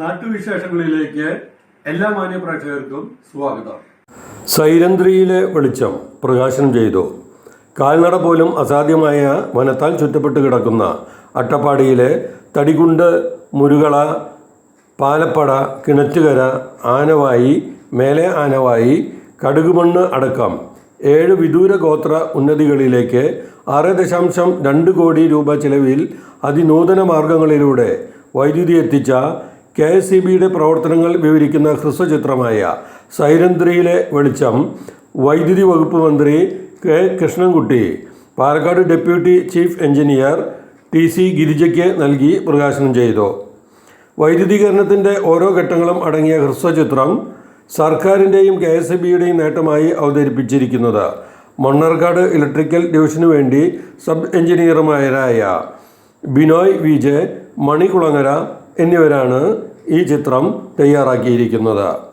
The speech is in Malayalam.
നാട്ടുവിശേഷങ്ങളിലേക്ക് എല്ലാ മാന്യപ്രേക്ഷകർക്കും സ്വാഗതം. സൈരന്ധ്രിയിലെ വെളിച്ചം പ്രകാശനം ചെയ്തു. കാൽനട പോലും അസാധ്യമായ വനത്താൽ ചുറ്റപ്പെട്ട് കിടക്കുന്ന അട്ടപ്പാടിയിലെ തടികുണ്ട് മുരുകള പാലപ്പട കിണറ്റുകര ആനവായി മേലെ ആനവായി കടുകുമണ്ണ് അടക്കം ഏഴ് വിദൂര ഗോത്ര ഉന്നതികളിലേക്ക് ആറ് ദശാംശം രണ്ട് കോടി രൂപ ചിലവിൽ അതിനൂതന മാർഗങ്ങളിലൂടെ വൈദ്യുതി എത്തിച്ച കെ എസ് സി ബിയുടെ പ്രവർത്തനങ്ങൾ വിവരിക്കുന്ന ഹ്രസ്വചിത്രമായ സൈരന്ധ്രിയിലെ വെളിച്ചം വൈദ്യുതി വകുപ്പ് മന്ത്രി K Krishnankutty Palakkad deputy chief engineer T C ഗിരിജയ്ക്ക് നൽകി പ്രകാശനം ചെയ്തു. വൈദ്യുതീകരണത്തിന്റെ ഓരോ ഘട്ടങ്ങളും അടങ്ങിയ ഹ്രസ്വചിത്രം സർക്കാരിന്റെയും കെ എസ് ബിയുടെയും നേട്ടമായി അവതരിപ്പിച്ചിരിക്കുന്നത് മണ്ണാർക്കാട് ഇലക്ട്രിക്കൽ ഡിവിഷനു വേണ്ടി സബ് എഞ്ചിനീയർമാരായ ബിനോയ് വിജയ് മണികുളങ്ങര എന്നിവരാണ് ഈ ചിത്രം തയ്യാറാക്കിയിരിക്കുന്നത്.